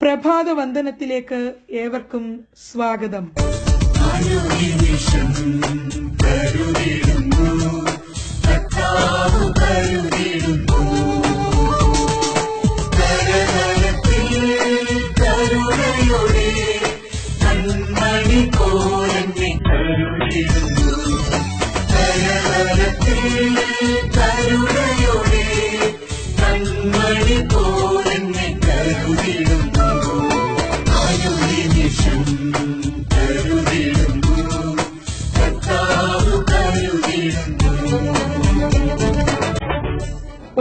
പ്രഭാത വന്ദനത്തിലേക്ക് ഏവർക്കും സ്വാഗതം. കരുണയോടെ കൺമണി പോലെന്നെ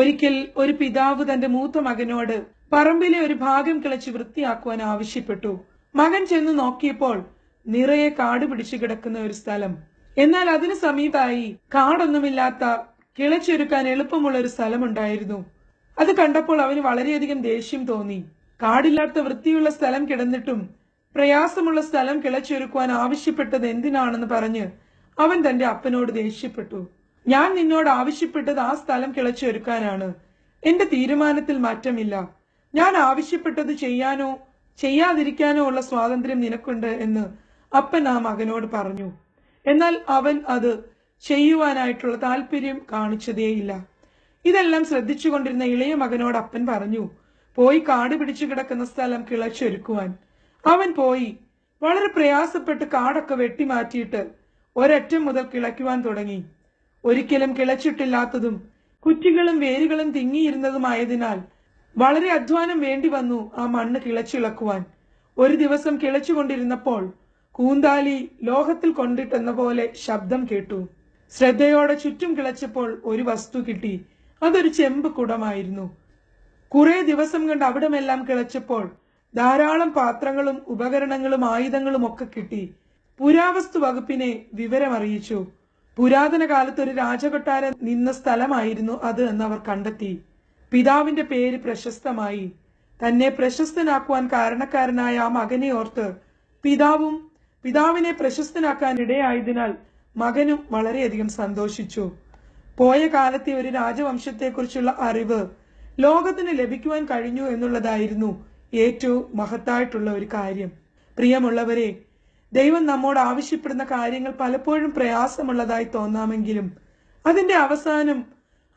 ഒരിക്കൽ ഒരു പിതാവ് തന്റെ മൂത്ത മകനോട് പറമ്പിലെ ഒരു ഭാഗം കിളച്ച് വൃത്തിയാക്കുവാൻ ആവശ്യപ്പെട്ടു. മകൻ ചെന്ന് നോക്കിയപ്പോൾ നിറയെ കാട് പിടിച്ചു കിടക്കുന്ന ഒരു സ്ഥലം. എന്നാൽ അതിനു സമീപമായി കാടൊന്നുമില്ലാത്ത കിളച്ചൊരുക്കാൻ എളുപ്പമുള്ള ഒരു സ്ഥലമുണ്ടായിരുന്നു. അത് കണ്ടപ്പോൾ അവന് വളരെയധികം ദേഷ്യം തോന്നി. കാടില്ലാത്ത വൃത്തിയുള്ള സ്ഥലം കിടന്നിട്ടും പ്രയാസമുള്ള സ്ഥലം കിളച്ചൊരുക്കുവാൻ ആവശ്യപ്പെട്ടത് എന്തിനാണെന്ന് പറഞ്ഞ് അവൻ തന്റെ അപ്പനോട് ദേഷ്യപ്പെട്ടു. ഞാൻ നിന്നോട് ആവശ്യപ്പെട്ടത് ആ സ്ഥലം കിളച്ചൊരുക്കാനാണ് എന്റെ തീരുമാനത്തിൽ മാറ്റമില്ല. ഞാൻ ആവശ്യപ്പെട്ടത് ചെയ്യാനോ ചെയ്യാതിരിക്കാനോ ഉള്ള സ്വാതന്ത്ര്യം നിനക്കുണ്ട് എന്ന് അപ്പൻ ആ മകനോട് പറഞ്ഞു. എന്നാൽ അവൻ അത് ചെയ്യുവാനായിട്ടുള്ള താല്പര്യം കാണിച്ചതേയില്ല. ഇതെല്ലാം ശ്രദ്ധിച്ചുകൊണ്ടിരുന്ന ഇളയ മകനോട് അപ്പൻ പറഞ്ഞു പോയി കാട് പിടിച്ചു കിടക്കുന്ന സ്ഥലം കിളച്ചൊരുക്കുവാൻ. അവൻ പോയി. വളരെ പ്രയാസപ്പെട്ട് കാടൊക്കെ വെട്ടിമാറ്റിയിട്ട് ഒരറ്റം മുതൽ കിളയ്ക്കുവാൻ തുടങ്ങി. ഒരിക്കലും കിളച്ചിട്ടില്ലാത്തതും കുറ്റികളും വേരുകളും തിങ്ങിയിരുന്നതുമായതിനാൽ വളരെ അധ്വാനം വേണ്ടി വന്നു ആ മണ്ണ് കിളച്ചിളക്കുവാൻ. ഒരു ദിവസം കിളച്ചുകൊണ്ടിരുന്നപ്പോൾ കൂന്താലി ലോഹത്തിൽ കൊണ്ടിട്ടെന്ന പോലെ ശബ്ദം കേട്ടു. ശ്രദ്ധയോടെ ചുറ്റും കിളച്ചപ്പോൾ ഒരു വസ്തു കിട്ടി. അതൊരു ചെമ്പ് കുടമായിരുന്നു. കുറെ ദിവസം കണ്ട് അവിടമെല്ലാം കിളച്ചപ്പോൾ ധാരാളം പാത്രങ്ങളും ഉപകരണങ്ങളും ആയുധങ്ങളും ഒക്കെ കിട്ടി. പുരാവസ്തു വകുപ്പിനെ വിവരമറിയിച്ചു. പുരാതന കാലത്ത് ഒരു രാജകൊട്ടാരം നിന്ന സ്ഥലമായിരുന്നു അത് എന്ന് അവർ കണ്ടെത്തി. പിതാവിന്റെ പേര് പ്രശസ്തമായി. തന്നെ പ്രശസ്തനാക്കുവാൻ കാരണക്കാരനായ ആ മകനെ ഓർത്ത് പിതാവും പിതാവിനെ പ്രശസ്തനാക്കാൻ ഇടയായതിനാൽ മകനും വളരെയധികം സന്തോഷിച്ചു. പോയ കാലത്തെ ഒരു രാജവംശത്തെക്കുറിച്ചുള്ള അറിവ് ലോകത്തിന് ലഭിക്കുവാൻ കഴിഞ്ഞു എന്നുള്ളതായിരുന്നു ഏറ്റവും മഹത്തായിട്ടുള്ള ഒരു കാര്യം. പ്രിയമുള്ളവരെ ദൈവം നമ്മോട് ആവശ്യപ്പെടുന്ന കാര്യങ്ങൾ പലപ്പോഴും പ്രയാസമുള്ളതായി തോന്നാമെങ്കിലും അതിന്റെ അവസാനം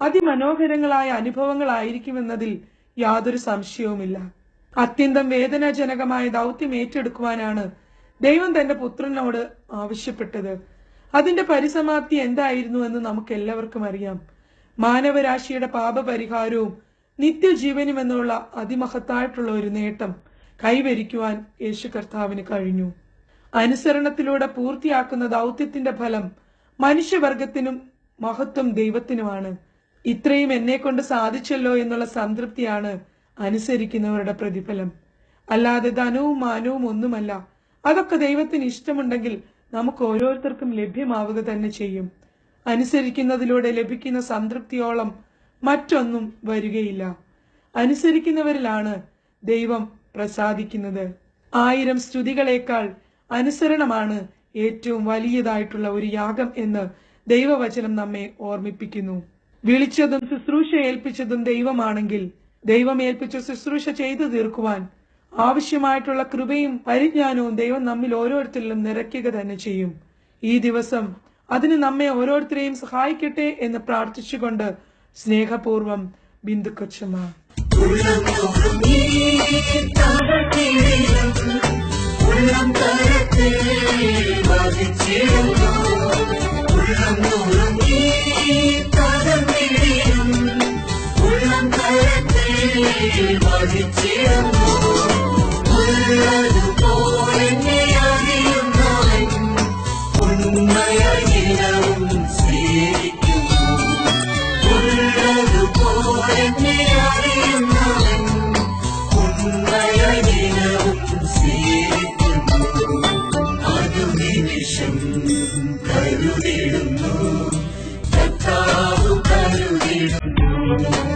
അതിമനോഹരങ്ങളായ അനുഭവങ്ങളായിരിക്കുമെന്നതിൽ യാതൊരു സംശയവുമില്ല. അത്യന്തം വേദനാജനകമായ ദൗത്യം ഏറ്റെടുക്കുവാനാണ് ദൈവം തന്റെ പുത്രനോട് ആവശ്യപ്പെട്ടത്. അതിന്റെ പരിസമാപ്തി എന്തായിരുന്നു എന്ന് നമുക്ക് എല്ലാവർക്കും അറിയാം. മാനവരാശിയുടെ പാപപരിഹാരവും നിത്യജീവനും എന്നുള്ള അതിമഹത്തായിട്ടുള്ള ഒരു നേട്ടം കൈവരിക്കുവാൻ യേശു കർത്താവിന് കഴിഞ്ഞു. അനുസരണത്തിലൂടെ പൂർത്തിയാക്കുന്ന ദൗത്യത്തിന്റെ ഫലം മനുഷ്യവർഗത്തിനും മഹത്വം ദൈവത്തിനുമാണ്. ഇത്രയും എന്നെ കൊണ്ട് സാധിച്ചല്ലോ എന്നുള്ള സംതൃപ്തിയാണ് അനുസരിക്കുന്നവരുടെ പ്രതിഫലം. അല്ലാതെ ധനവും മാനവും ഒന്നുമല്ല. അതൊക്കെ ദൈവത്തിന് ഇഷ്ടമുണ്ടെങ്കിൽ നമുക്ക് ഓരോരുത്തർക്കും ലഭ്യമാവുക തന്നെ ചെയ്യും. അനുസരിക്കുന്നതിലൂടെ ലഭിക്കുന്ന സംതൃപ്തിയോളം മറ്റൊന്നും വരികയില്ല. അനുസരിക്കുന്നവരിലാണ് ദൈവം പ്രസാദിക്കുന്നത്. ആയിരം സ്തുതികളേക്കാൾ അനുസരണമാണ് ഏറ്റവും വലിയതായിട്ടുള്ള ഒരു യാഗം എന്ന് ദൈവവചനം നമ്മെ ഓർമ്മിപ്പിക്കുന്നു. വിളിച്ചതും ശുശ്രൂഷ ഏൽപ്പിച്ചതും ദൈവമാണെങ്കിൽ ദൈവം ഏൽപ്പിച്ച ശുശ്രൂഷ ചെയ്തു തീർക്കുവാൻ ആവശ്യമായിട്ടുള്ള കൃപയും പരിജ്ഞാനവും ദൈവം നമ്മിൽ ഓരോരുത്തരിലും നിറയ്ക്കുക തന്നെ ചെയ്യും. ഈ ദിവസം അതിന് നമ്മെ ഓരോരുത്തരെയും സഹായിക്കട്ടെ എന്ന് പ്രാർത്ഥിച്ചുകൊണ്ട് സ്നേഹപൂർവം ബിന്ദു കൊച്ചമ്മ. ഉള്ളം തോറും നീ തകർത്തിടും ഉള്ളം വധിച്ചിടുന്നു ഉള്ളം Thank you.